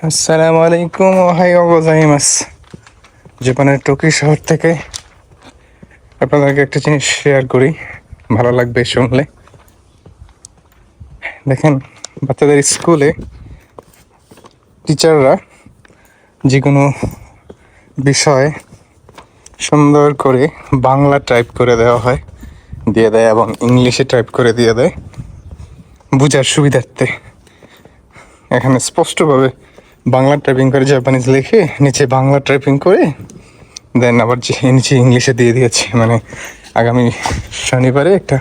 আসসালামু আলাইকুম ওহাইও গোজাইমাস। জাপানের টোকিও শহর থেকে আপনাদেরকে একটা জিনিস শেয়ার করি। ভালো লাগবে শুনলে। দেখেন, বাচ্চাদের স্কুলে টিচাররা যে কোনো বিষয় সুন্দর করে বাংলা টাইপ করে দেওয়া হয়, দিয়ে দেয় এবং ইংলিশে টাইপ করে দিয়ে দেয়। বোঝার সুবিধার্থে। এখানে স্পষ্টভাবে বাংলা টাইপিং করে জাপানিজ লিখে নিচে বাংলা টাইপিং করে দেন আবার নিচে ইংলিশে দিয়ে দিয়েছে। মানে আগামী শনিবারে একটা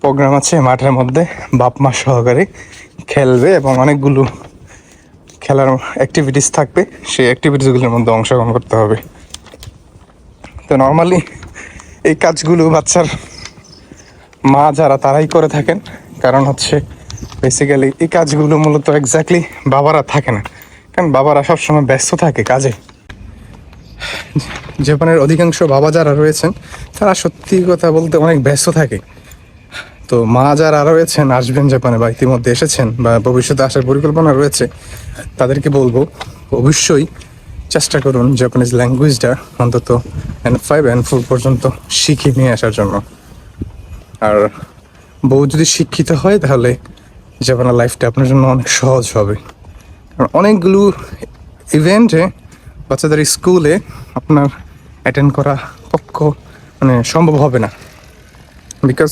প্রোগ্রাম আছে মাঠের মধ্যে, বাপ মা সহকারে খেলবে এবং অনেকগুলো খেলার অ্যাক্টিভিটিস থাকবে। সেই অ্যাক্টিভিটিসগুলোর মধ্যে অংশগ্রহণ করতে হবে। তো নর্মালি এই কাজগুলো বাচ্চার মা যারা তারাই করে থাকেন। কারণ হচ্ছে বেসিক্যালি এই কাজগুলো মূলত এক্স্যাক্টলি বাবারা থাকে না। কারণ বাবারা সবসময় ব্যস্ত থাকে কাজে। জাপানের অধিকাংশ বাবা যারা রয়েছেন, তারা সত্যি কথা বলতে অনেক ব্যস্ত থাকে। তো মা যারা রয়েছেন, আসবেন জাপানে বা ইতিমধ্যে এসেছেন বা ভবিষ্যতে আসার পরিকল্পনা রয়েছে, তাদেরকে বলব, অবশ্যই চেষ্টা করুন জাপানিজ ল্যাঙ্গুয়েজটা অন্তত এন ফাইভ এন ফোর পর্যন্ত শিখে নিয়ে আসার জন্য। আর বউ যদি শিক্ষিত হয়, তাহলে জাপানের লাইফটা আপনার জন্য অনেক সহজ হবে। অনেকগুলো ইভেন্টে বাচ্চাদের স্কুলে আপনার অ্যাটেন্ড করা পক্ষ মানে সম্ভব হবে না। বিকজ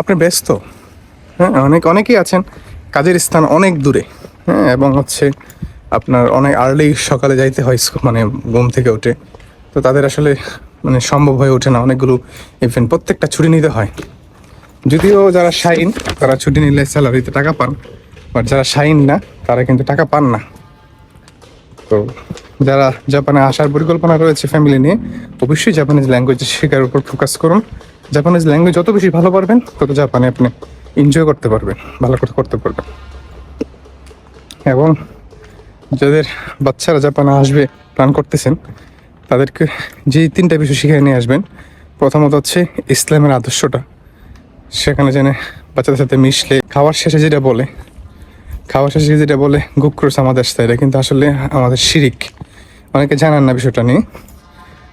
আপনি ব্যস্ত হ্যাঁ অনেক, অনেকেই আছেন, কাজের স্থান অনেক দূরে হ্যাঁ এবং হচ্ছে আপনার অনেক আর্লি সকালে যাইতে হয় মানে ঘুম থেকে উঠে। তো তাদের আসলে মানে সম্ভব হয়ে ওঠে না অনেকগুলো ইভেন্ট প্রত্যেকটা ছুটি নিতে হয়। যদিও যারা শাইন, তারা ছুটি নিলে স্যালারিতে টাকা পান বাট যারা শাইন না তারা কিন্তু টাকা পান না। তো যারা জাপানে আসার পরিকল্পনা রয়েছে ফ্যামিলি নিয়ে, অবশ্যই জাপানিজ ল্যাঙ্গুয়েজ শেখার উপর ফোকাস করুন। জাপানিজ ল্যাঙ্গুয়েজ যত বেশি ভালো পারবেন, তত জাপানে আপনি এনজয় করতে পারবেন, ভালো করে করতে পারবেন। এবং যাদের বাচ্চারা জাপানে আসবে প্ল্যান করতেছেন, তাদেরকে যে তিনটা বিষয় শিখিয়ে নিয়ে আসবেন। প্রথমত হচ্ছে ইসলামের আদর্শটা। সেখানে জেনে বাচ্চাদের সাথে মিশলে, খাওয়ার শেষে যেটা বলে খাওয়ার শেষে যেটা বলে গুক্রোস আমাদের সাথে এটা কিন্তু আসলে আমাদের শিরিক। অনেকে জানেন না বিষয়টা নিয়ে।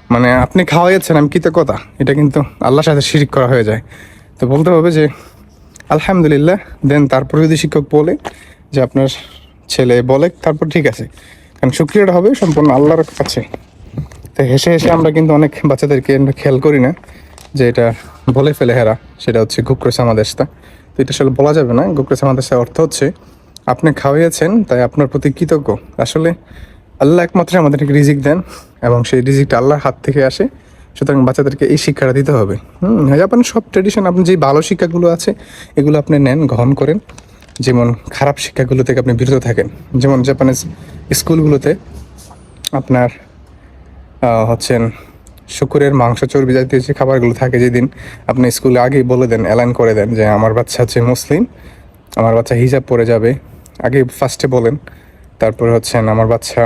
মানে আপনি খাওয়াইছেন আমি কৃতজ্ঞতা। এটা কিন্তু আল্লাহর সাথে শিরিক করা হয়ে যায়। তো বলতে হবে যে, আলহামদুলিল্লাহ, দেন তারপরে যদি শিক্ষক বলে যে আপনার ছেলে বলে, তারপর ঠিক আছে। কারণ সুক্রিয়াটা হবে সম্পূর্ণ আল্লাহর কাছে। তো হেসে হেসে আমরা কিন্তু অনেক বাচ্চাদেরকে আমরা খেয়াল করি না যে এটা বলে ফেলে হেরা। সেটা হচ্ছে গুক্রোস আমাদেশটা তো এটা আসলে বলা যাবে না। গুক্রোস আমাদেশের অর্থ হচ্ছে আপনি খাওয়াইয়েছেন, তাই আপনার প্রতি কৃতজ্ঞ। আসলে আল্লাহ একমাত্র আমাদেরকে রিজিক দেন এবং সেই রিজিকটা আল্লাহর হাত থেকে আসে, সুতরাং বাচ্চাদেরকে এই শিক্ষাটা দিতে হবে। হুম জাপানের সব ট্রেডিশন আপনি যে ভালো শিক্ষাগুলো আছে, এগুলো আপনি নেন, গ্রহণ করেন। যেমন খারাপ শিক্ষাগুলো থেকে আপনি বিরত থাকেন। যেমন জাপানের স্কুলগুলোতে আপনার হচ্ছেন শুকুরের মাংস চর্বি জাতীয় যে খাবারগুলো থাকে যেদিন আপনি স্কুলে আগেই বলে দেন অ্যালাইন করে দেন যে আমার বাচ্চা হচ্ছে মুসলিম, আমার বাচ্চা হিজাব পরে যাবে আগে ফার্স্টে বলেন, তারপরে হচ্ছেন আমার বাচ্চা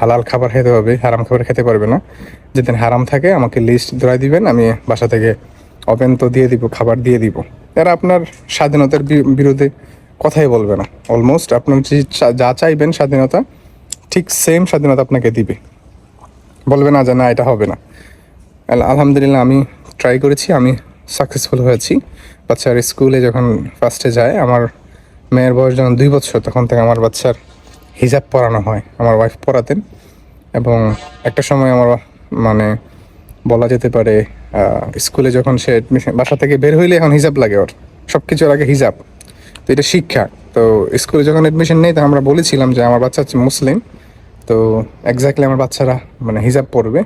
হালাল খাবার খেতে হবে, হারাম খাবার খেতে পারবে না। যেদিন হারাম থাকে, আমাকে লিস্ট ধরাই দিবেন, আমি বাসা থেকে ওভেন তো দিয়ে দিব, খাবার দিয়ে দিব। এরা আপনার স্বাধীনতার বিরুদ্ধে কথাই বলবে না। অলমোস্ট আপনার যে যা চাইবেন স্বাধীনতা, ঠিক সেম স্বাধীনতা আপনাকে দিবে। বলবে না যে, না, এটা হবে না। আলহামদুলিল্লাহ, আমি ট্রাই করেছি, আমি সাকসেসফুল হয়েছি। বাচ্চার স্কুলে যখন ফার্স্টে যায়, আমার মেয়ের বয়স যখন দুই বছর, তখন থেকে আমার বাচ্চার হিজাব পরানো হয়, আমার ওয়াইফ পরাতেন। এবং একটা সময় আমার মানে বলা যেতে পারে স্কুলে যখন সে admission- বাসা থেকে বের হইলে এখন হিজাব লাগে ওর। সব কিছুর আগে হিজাব। তো এটা শিক্ষা। তো স্কুলে যখন এডমিশন নেই তখন আমরা বলেছিলাম যে আমার বাচ্চা হচ্ছে মুসলিম। তো এক্স্যাক্টলি আমার বাচ্চারা মানে হিজাব পড়বে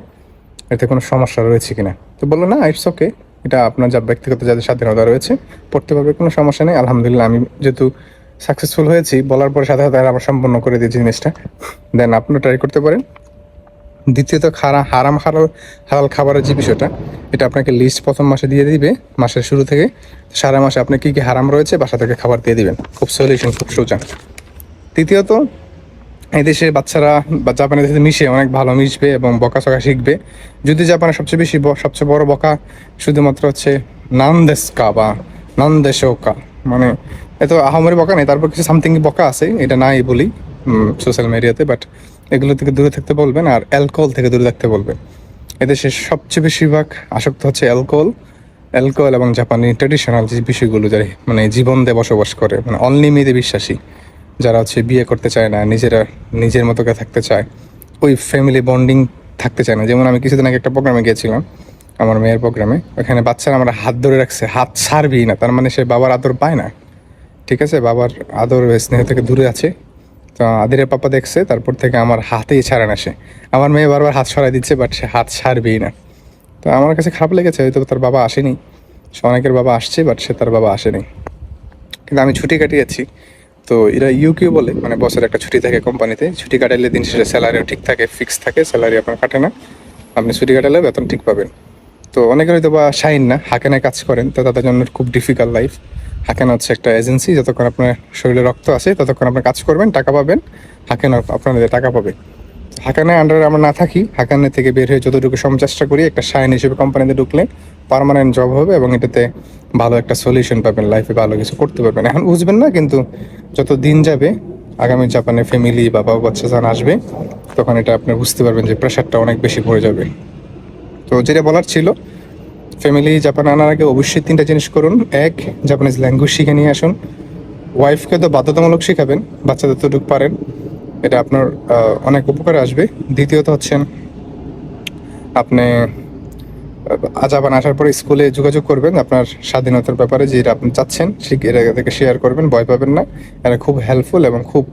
এতে কোনো সমস্যা রয়েছে কিনা। তো বলল, না ইটস ওকে এটা আপনার যা ব্যক্তিগত যাদের স্বাধীনতা রয়েছে, পড়তে পারবে, কোনো সমস্যা নেই। আলহামদুলিল্লাহ, আমি যেহেতু সাকসেসফুল হয়েছি, বলার পরে সাথে সাথে আমার সম্পূর্ণ করে দিয়েছি জিনিসটা। দেন আপনিও ট্রাই করতে পারেন। দ্বিতীয়ত খারা, হারাম হারাল হালাল খাবারের যে বিষয়টা, এটা আপনাকে লিস্ট প্রথম মাসে দিয়ে দিবে, মাসের শুরু থেকে সারা মাসে আপনি কী কী হারাম রয়েছে, বাসা থেকে খাবার দিয়ে দিবেন। খুব সলিউশন খুব সোজা তৃতীয়ত এই দেশে বাচ্চারা বা জাপানের সাথে মিশে অনেক ভালো মিশবে এবং বকাচকা শিখবে। যদি জাপানের সবচেয়ে বেশি সবচেয়ে বড় বকা শুধুমাত্র হচ্ছে নানদেশকা বা নানদেশকা মানে এত আহামরি বকা নেই, তারপর কিছু সামথিং বকা আছে, এটা নাই বলি সোশ্যাল মিডিয়াতে বাট এগুলো থেকে দূরে থাকতে বলবেন আর অ্যালকোহল থেকে দূরে থাকতে বলবেন। এদেশে সবচেয়ে বেশিরভাগ আসক্ত হচ্ছে অ্যালকোহল অ্যালকোহল এবং জাপানি ট্রেডিশনাল যে বিষয়গুলো যারা মানে জীবন দিয়ে বসবাস করে মানে অনলি মেয়েদের বিশ্বাসী। যারা হচ্ছে বিয়ে করতে চায় না, নিজেরা নিজের মতো থাকতে চায়, ওই ফ্যামিলি বন্ডিং থাকতে চায় না। যেমন আমি কিছুদিন আগে একটা প্রোগ্রামে গিয়েছিলাম, আমার মেয়ের প্রোগ্রামে ওখানে বাচ্চারা আমার হাত ধরে রাখছে, হাত ছাড়বেই না। তার মানে সে বাবার আদর পায় না। ঠিক আছে? বাবার আদর স্নেহ থেকে দূরে আছে। তো আদিরের পাপা দেখছে, তারপর থেকে আমার হাতেই ছাড়ে না সে। আমার মেয়ে বারবার হাত সরাই দিচ্ছে বাট সে হাত ছাড়বেই না। তো আমার কাছে খারাপ লেগেছে, হয়তো তার বাবা আসেনি। সে অনেকের বাবা আসছে বাট সে তার বাবা আসেনি। কিন্তু আমি ছুটি কাটিয়েছি। তো এরা ইউকিউ বলে মানে বছর একটা ছুটি থাকে কোম্পানিতে। ছুটি কাটাইলে দিন শেষে স্যালারিও ঠিক থাকে ফিক্স থাকে স্যালারি আপনার কাটে না। আপনি ছুটি কাটালে বেতন ঠিক পাবেন। তো অনেকে হয়তো বা শাইন না হাকেনে কাজ করেন, তো তাদের জন্য খুব ডিফিকাল্ট লাইফ হাকেন হচ্ছে একটা এজেন্সি যতক্ষণ আপনার শরীরে রক্ত আছে, ততক্ষণ আপনার কাজ করবেন, টাকা পাবেন। হাকেন আপনাদের টাকা পাবে। হাকানে আন্ডারে আমরা না থাকি হাকানে থেকে বের হয়ে যতটুকু সম চেষ্টা করি, একটা শাইন হিসেবে কোম্পানিতে ঢুকলে পার্মানেন্ট জব হবে এবং এটাতে ভালো একটা সলিউশন পাবেন লাইফে ভালো কিছু করতে পারবেন। এখন বুঝবেন না, কিন্তু যত দিন যাবে, আগামী জাপানে ফ্যামিলি বাবা, বাচ্চা যখন আসবে, তখন এটা আপনি বুঝতে পারবেন যে প্রেশারটা অনেক বেশি পড়ে যাবে। তো যেটা বলার ছিল ফ্যামিলি জাপানে আনার আগে অবশ্যই তিনটা জিনিস করুন। এক জাপানিজ ল্যাঙ্গুয়েজ শিখে নিয়ে আসুন। ওয়াইফকে তো বাধ্যতামূলক শেখাবেন, বাচ্চাদের তো ঢুক পারেন। এটা আপনার অনেক উপকারে আসবে। দ্বিতীয়ত হচ্ছেন আপনি আহ, জাপান আসার পরে স্কুলে যোগাযোগ করবেন আপনার স্বাধীনতার ব্যাপারে যে এটা আপনি চাচ্ছেন এরা থেকে শেয়ার করবেন ভয় পাবেন না। এরা খুব হেল্পফুল এবং খুব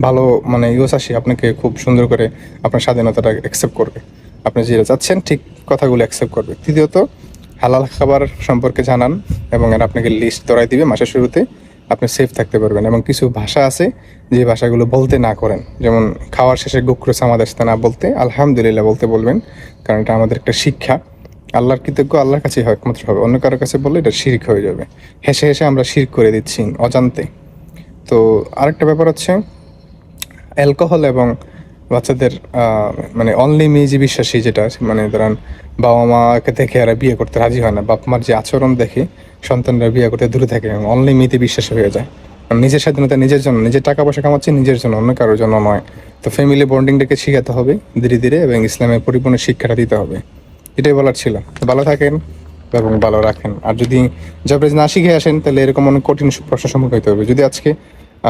ভালো মানে ইউসাসি আপনাকে খুব সুন্দর করে আপনার স্বাধীনতাটা অ্যাকসেপ্ট করবে। আপনি যেটা চাচ্ছেন ঠিক কথাগুলো অ্যাকসেপ্ট করবে। তৃতীয়ত হালাল খাবার সম্পর্কে জানান এবং এরা আপনাকে লিস্ট ধরাই দিবে মাসের শুরুতে। আপনি সেফ থাকতে পারবেন এবং কিছু ভাষা আছে যে ভাষাগুলো বলতে না করেন। যেমন খাওয়ার শেষে গুক্রোস আমাদের সাথে না বলতে, আলহামদুলিল্লাহ বলতে বলবেন, কারণ এটা আমাদের একটা শিক্ষা। আল্লাহর কৃতজ্ঞ আল্লাহর কাছেই হয় একমাত্র হবে। অন্য কারোর কাছে বললে এটা শিরক হয়ে যাবে। হেসে হেসে আমরা শির করে দিচ্ছি অজান্তে। তো আরেকটা ব্যাপার হচ্ছে, অ্যালকোহল এবং বাচ্চাদের মানে অনলি যে বিশ্বাসী যেটা মানে ধরেন বাবা মাকে দেখে এরা বিয়ে করতে রাজি হয় না বাপ মার যে আচরণ দেখে সন্তানরা বিয়ে করতে দূরে থাকে অনলি মেয়েতে বিশ্বাস হয়ে যায়। নিজের স্বাধীনতা নিজের জন্য, নিজের টাকা পয়সা কামাচ্ছে নিজের জন্য, অন্য কারোর জন্য নয়। তো ফ্যামিলি বন্ডিংটাকে শিখাতে হবে ধীরে ধীরে এবং ইসলামের পরিপূর্ণ শিক্ষাটা দিতে হবে। এটাই বলার ছিল। ভালো থাকেন এবং ভালো রাখেন। আর যদি জবরেজ না শিখে আসেন, তাহলে এরকম অনেক কঠিন প্রশ্নের সম্মুখীন হতে হবে। যদি আজকে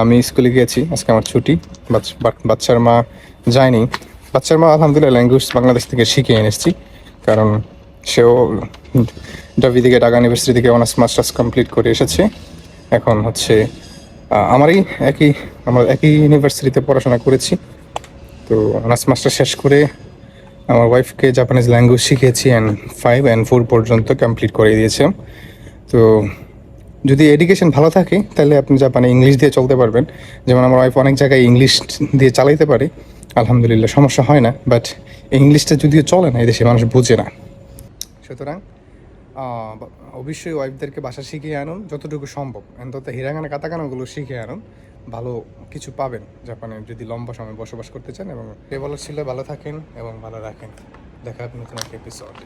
আমি স্কুলে গিয়েছি, আজকে আমার ছুটি বাচ্চার মা যায়নি। বাচ্চার মা আলহামদুলিল্লাহ ল্যাঙ্গুয়েজ বাংলাদেশ থেকে শিখে এনেছি। কারণ সেও ডাবি থেকে ঢাকা ইউনিভার্সিটি থেকে অনার্স মাস্টার্স কমপ্লিট করে এসেছে। এখন হচ্ছে আমারই একই, আমরা একই ইউনিভার্সিটিতে পড়াশোনা করেছি। তো অনার্স মাস্টার শেষ করে আমার ওয়াইফকে জাপানিজ ল্যাঙ্গুয়েজ শিখিয়েছি অ্যান্ড ফাইভ অ্যান্ড ফোর পর্যন্ত কমপ্লিট করে দিয়েছে। তো যদি এডুকেশন ভালো থাকে, তাহলে আপনি জাপানে ইংলিশ দিয়ে চলতে পারবেন। যেমন আমার ওয়াইফ অনেক জায়গায় ইংলিশ দিয়ে চালাইতে পারে। আলহামদুলিল্লাহ সমস্যা হয় না বাট ইংলিশটা যদিও চলে না এদেশে মানুষ বোঝে না। সুতরাং অবশ্যই ওয়াইফদেরকে বাসা শিখিয়ে আনুন, যতটুকু সম্ভব। অন্তত হিরাঙ্গানা কাতাকানাগুলো শিখে আনুন। ভালো কিছু পাবেন জাপানে যদি লম্বা সময় বসবাস করতে চান এবং এ বলার ছিল, ভালো থাকেন এবং ভালো রাখেন। দেখা হবে নতুন একটা এপিসোড